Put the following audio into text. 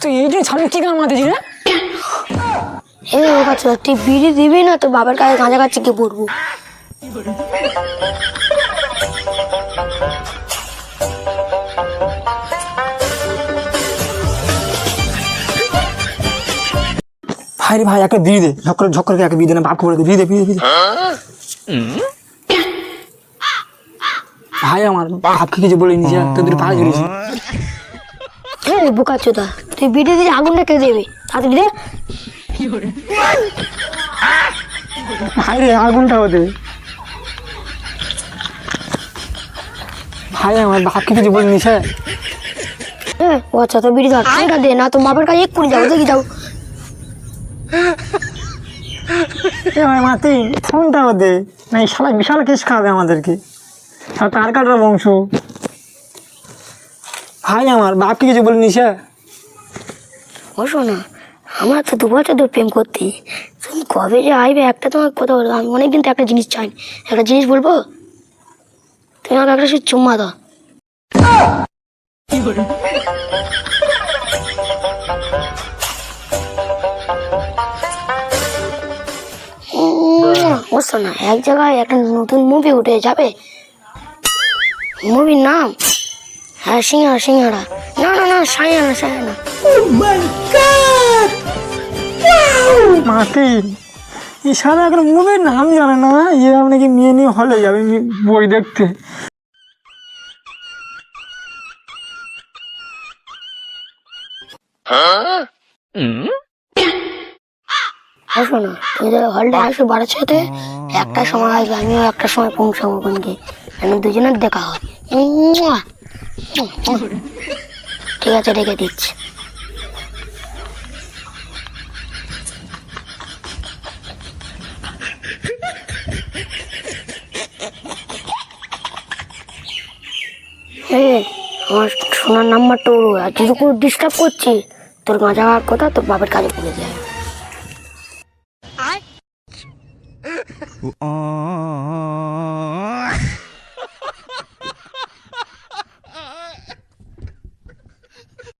তুই এই জন্য ছাড়বি কি গান মারতেছি রে এই ও তুই বিড়ি দিবি না তো বাবার কাছে গাঁজা খাচ্ছে কি পড়ব ভাই রে ভাই একটা বিড়ি দে ঝক্কর ঝক্কর করে একটা বিড়ি দে না বাপকে বলে দে বিড়ি দে বিড়ি দে বিড়ি দে। ভাই আমার বাপকে কিছু বলে নিজে তোদের পা ঝুলিয়েছি হ্যাঁ বোকা চোদা তুই বিড়ি দিয়ে আগুন রেখে দেবে তাড়াতাড়ি দে। ভাই রে আগুনটা ওদের ভাই আমার কিছু বলে নিছে ও আচ্ছা তো বিড়ি ধর ফোনটা দে না তো বাবার কাছে এক্ষুনি যাও দেখি যাও। মাতি ফোনটা ওদে না এই শালা বিশাল কেস খাবে আমাদেরকে। আর কার কাটার বংশ? ভাই আমার, বাপকে কিছু বলে নিছে ও শোনা আমার তো দু বছর ধরে প্রেম করতে। তুমি কবে যে আইবে, একটা তোমার কথা বলব আমি অনেকদিন তো একটা জিনিস চাই একটা জিনিস বলব? তুমি আমাকে একটা শুধু চুম্মা দাও। ও শোনা এক জায়গায় একটা নতুন মুভি উঠে যাবে। মুভির নাম হ্যাঁ সিঙ্গারা সিঙ্গারা না না না সায়ানা সায়ানা মাতি এই সারা এখন মুভির নাম জানে না ইয়ে আপনাকে মেয়ে নিয়ে হলে যাবে বই দেখতে? আসো না। তোদের হলডে আসো বারো ছয়তে একটা সময় আসবে আমিও একটা সময় পৌঁছাবো ওখানকে। আমি দুজনের দেখা হয়। ঠিক আছে রেখে দিচ্ছি। এই, আমার সোনার নাম্বারটা ওর আর যদি কোনো ডিস্টার্ব করছি তোর গাঁজা খাওয়ার কথা তোর বাপের কাজে পড়ে যায়। Uh,